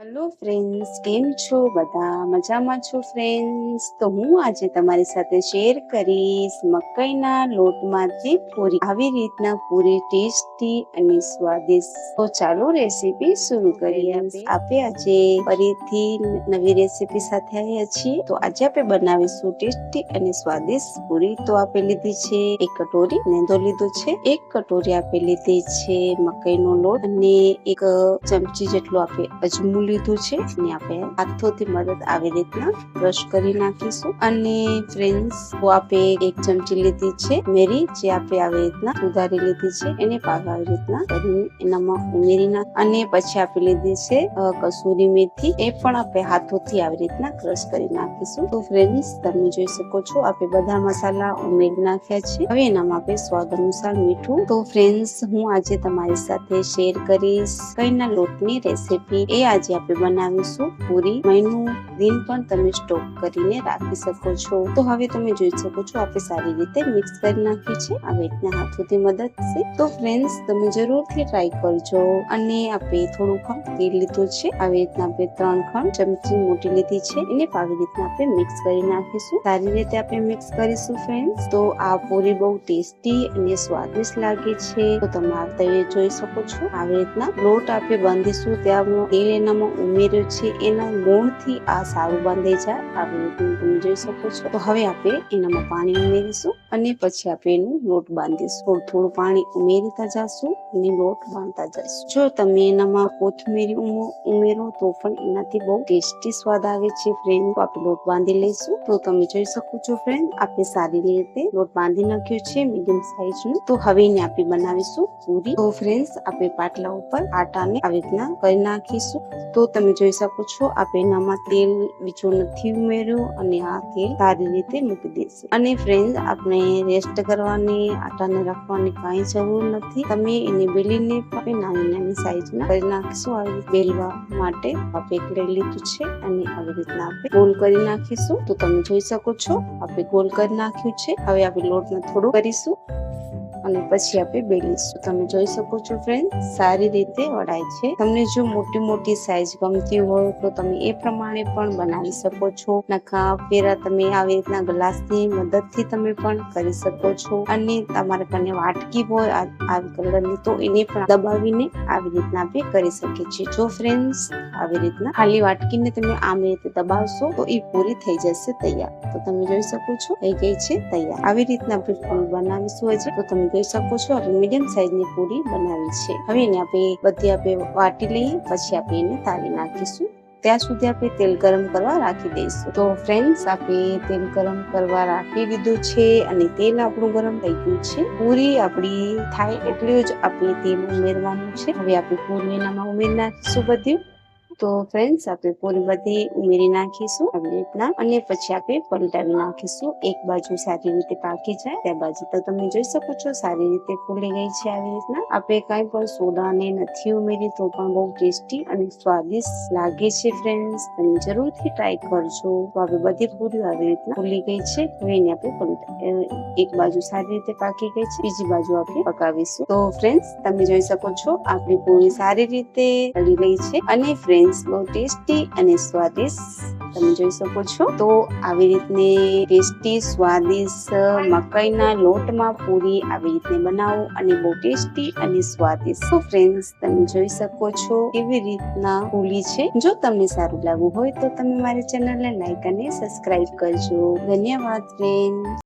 Hello friends કેમ છો? બધા મજામાં છો ફ્રેન્ડ્સ તો હું આજે તમારી સાથે શેર કરીશ મકાઈના લોટમાંથી પૂરી આવી રીતના પૂરી ટેસ્ટી અને સ્વાદિષ્ટ. તો ચાલો રેસીપી શરૂ કરીએ. આપણે આજે ફરીથી નવી રેસીપી સાથે આવ્યા છીએ. તો આજે આપણે બનાવીશું ટેસ્ટી અને સ્વાદિષ્ટ પૂરી. તો આપણે લીધી છે એક કટોરી નેંદો લીધો છે. એક કટોરી આપણે લીધી છે મકાઈનો લોટ અને એક ચમચી જેટલો આપણે અજમું લીધું છે. અને આપણે હાથોથી મદદ આવી રીતના ક્રશ કરી નાખીશું. અને ફ્રેન્ડ્સ આપણે એક ચમચી લીધી છે મેરી, જે આપણે આવી રીતના સુધારી લીધી છે. એને પાક આવી રીતના કરીને એનામાં ઉમેરી નાખ અને પછી આપણે લીધી છે કસૂરી મેથી. એ પણ આપણે હાથોથી આવી રીતના ક્રશ કરી નાખીશું. તો ફ્રેન્ડ્સ તમે જોઈ શકો છો આપણે બધા મસાલા ઉમેરી નાખ્યા છે. હવે એનામાં આપણે સ્વાદ અનુસાર મીઠું. તો ફ્રેન્ડ્સ હું આજે તમારી સાથે શેર કરીશ કઈના લોટની રેસીપી એ આજે આપણે બનાવીશું પૂરી. મહિનું દિન પણ તમે સ્ટોક કરીને રાખી શકો છો. તો હવે તમે જોઈ શકો છો આપણે સારી રીતે મિક્સ કરી નાખી છે. આવી રીતના હાથોથી મદદથી તો ફ્રેન્ડ્સ તમે જરૂરથી ટ્રાય કરજો. અને આપણે થોડું ખંડ તેલ લીધું છે. આવી રીતના આપણે ત્રણ ખંડ ચમચી મોટી લીધી છે. એને આવી રીતના આપણે મિક્સ કરી નાખીશું. સારી રીતે આપણે મિક્સ કરીશું ફ્રેન્ડ્સ તો આ પૂરી બહુ ટેસ્ટી અને સ્વાદિષ્ટ લાગે છે. તો તમે આ તૈયાર જોઈ શકો છો. આવી રીતના લોટ આપણે બાંધીશું. ત્યાં તેલ એનામાં ઉમેર્યું છે, એના ગુણથી આ સારું બાંધે જાય આવી રીતનું તમે જોઈ શકો છો. તો હવે આપણે એનામાં પાણી ઉમેરીશું અને પછી આપણે એનું લોટ બાંધીશું. થોડું થોડું પાણી ઉમેરતા જશું અને લોટ બાંધતા જશું. જો તમે એનામાં કોથમીર ઉમો- ઉમેરો તો પણ એનાથી બહુ ટેસ્ટી સ્વાદ આવે છે ફ્રેન્ડ આપણે લોટ બાંધી લઈશું. તો તમે જોઈ શકો છો ફ્રેન્ડ આપણે સારી રીતે લોટ બાંધી નાખ્યો છે મીડિયમ સાઈઝનું. તો હવે એને આપણે બનાવીશું પૂરી. તો ફ્રેન્ડ્સ આપણે પાટલા ઉપર આટાને આવી રીતના કરી નાખીશું. તો તમે જોઈ શકો છો આપણે એનામાં તેલ બીજું નથી ઉમેર્યું અને આ તેલ સારી રીતે મૂકી દઈશું અને ફ્રેન્ડ આપણે રેસ્ટ કરવાની, આટાને રાખવાની કાંઈ જરૂર નથી. તમે એને બેલીને આપણે નાની નાની સાઈઝના કરી નાખીશું. આવી બેલવા માટે આપણે લઈ લીધું છે અને આવી રીતના આપણે ગોલ કરી નાખીશું. તો તમે જોઈ શકો છો, આપણે ગોલ કરી નાખ્યું છે. હવે આપણે લોટને થોડું કરીશું. અને પછી આપણે બેલીશું તમે જોઈ શકો છો ફ્રેન્ડ સારી રીતે વડાય છે. તમને જો મોટી મોટી સાઈઝ ગમતી હોય તો તમે એ પ્રમાણે પણ બનાવી શકો છો. નખા, ફેરા તમે આવી રીતના ગ્લાસની મદદથી તમે પણ કરી શકો છો. અને તમારા કને વાટકી હોય આવી કલરની તો એને પણ દબાવીને આવી રીતના આપણે કરી શકીએ છીએ. જો ફ્રેન્ડ્સ આવી રીતના ખાલી વાટકીને તમે આમ રીતે દબાવશો તો એ પૂરી થઈ જશે તૈયાર. તો તમે જોઈ શકો છો થઈ ગઈ છે તૈયાર. આવી રીતના આપણે ફૂલ બનાવીશું હજી તો તમે જોઈ શકો છો. આપણે મીડિયમ સાઈઝની પૂરી બનાવી છે. હવે એને આપણે બધી આપણે વાટી લઈએ, પછી આપણે એને તાળી નાખીશું. ત્યાં સુધી આપણે તેલ ગરમ કરવા રાખી દઈશું. તો ફ્રેન્ડ્સ આપણે તેલ ગરમ કરવા રાખી દીધું છે અને તેલ આપણું ગરમ થઈ ગયું છે. પૂરી આપણી થાય એટલું જ આપણે તેલ ઉમેરવાનું છે. હવે આપણે પૂરી એનામાં ઉમેરી નાખીશું બધું. તો ફ્રેન્ડ્સ આપણે પૂરી બધી ઉમેરી નાખીશું, આવી રીતના. અને પછી આપણે પલટાવી નાખીશું. એક બાજુ સારી રીતે પાકી જાય, ત્યાં બાજુ તો તમે જોઈ શકો છો, સારી રીતે ફૂલી ગઈ છે આવી રીતના. આપણે કાંઈ પણ સોડા ને નથી ઉમેરી તો પણ બહુ ટેસ્ટી અને સ્વાદિષ્ટ લાગે છે ફ્રેન્ડ્સ તમે જરૂરથી ટ્રાય કરજો. તો આપણે બધી પૂરી આવી રીતના ફૂલી ગઈ છે હવે એને આપણે એક બાજુ સારી રીતે પાકી ગઈ છે, બીજી બાજુ આપણે પકાવીશું. તો ફ્રેન્ડ્સ તમે જોઈ શકો છો, આપણી પૂરી સારી રીતે તળી ગઈ છે. અને ફ્રેન્ડ્સ બહુ ટેસ્ટી અને સ્વાદિષ્ટ તમે જોઈ શકો છો. તો આવી રીતની ટેસ્ટી, સ્વાદિષ્ટ મકાઈના લોટમાં પૂરી આવી રીતે બનાવો અને બહુ ટેસ્ટી અને સ્વાદિષ્ટ. તો ફ્રેન્ડ્સ તમે જોઈ શકો છો એવી રીતના પૂરી છે. જો તમને સારું લાગવું હોય તો તમે મારી ચેનલને લાઈક અને સબસ્ક્રાઇબ કરજો. ધન્યવાદ ફ્રેન્ડ